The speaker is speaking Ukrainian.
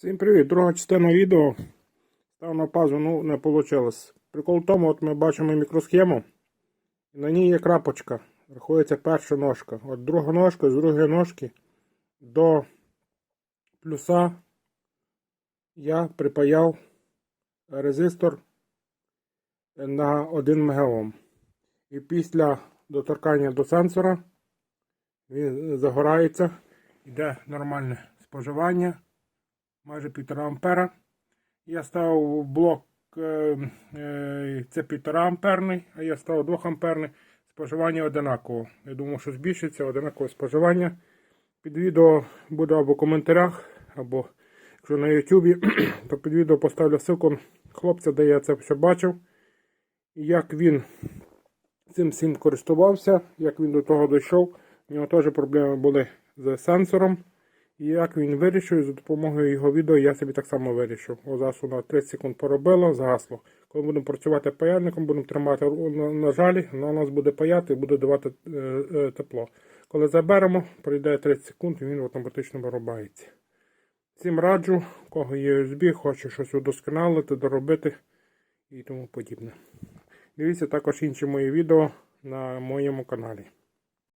Всім привіт! Друга частина відео. Став на пазу, ну не вийшло. Прикол в тому, от ми бачимо мікросхему. На ній є крапочка. Рахується перша ножка. От друга ножка з другої ножки до плюса я припаяв резистор на 1 МГОм. І після доторкання до сенсора він загорається, йде нормальне споживання майже 1,5 ампера. Я ставив блок, е, е, це 1,5 амперний, а я ставив 2 амперний. Споживання одинаково. Я думав, що збільшиться одинакове споживання. Під відео буде або в коментарях, або якщо на Ютубі, то під відео поставлю ссылку хлопця, де я це все бачив. І як він цим всім користувався, як він до того дійшов. У нього теж проблеми були з сенсором. І як він вирішив, і за допомогою його відео я собі так само вирішив. Озасу на 30 секунд поробило, згасло. Коли будемо працювати паяльником, будемо тримати на, жалі, воно у нас буде паяти і буде давати е, е, тепло. Коли заберемо, пройде 30 секунд і він автоматично вирубається. Всім раджу, кого є USB, хоче щось удосконалити, доробити і тому подібне. Дивіться також інші мої відео на моєму каналі.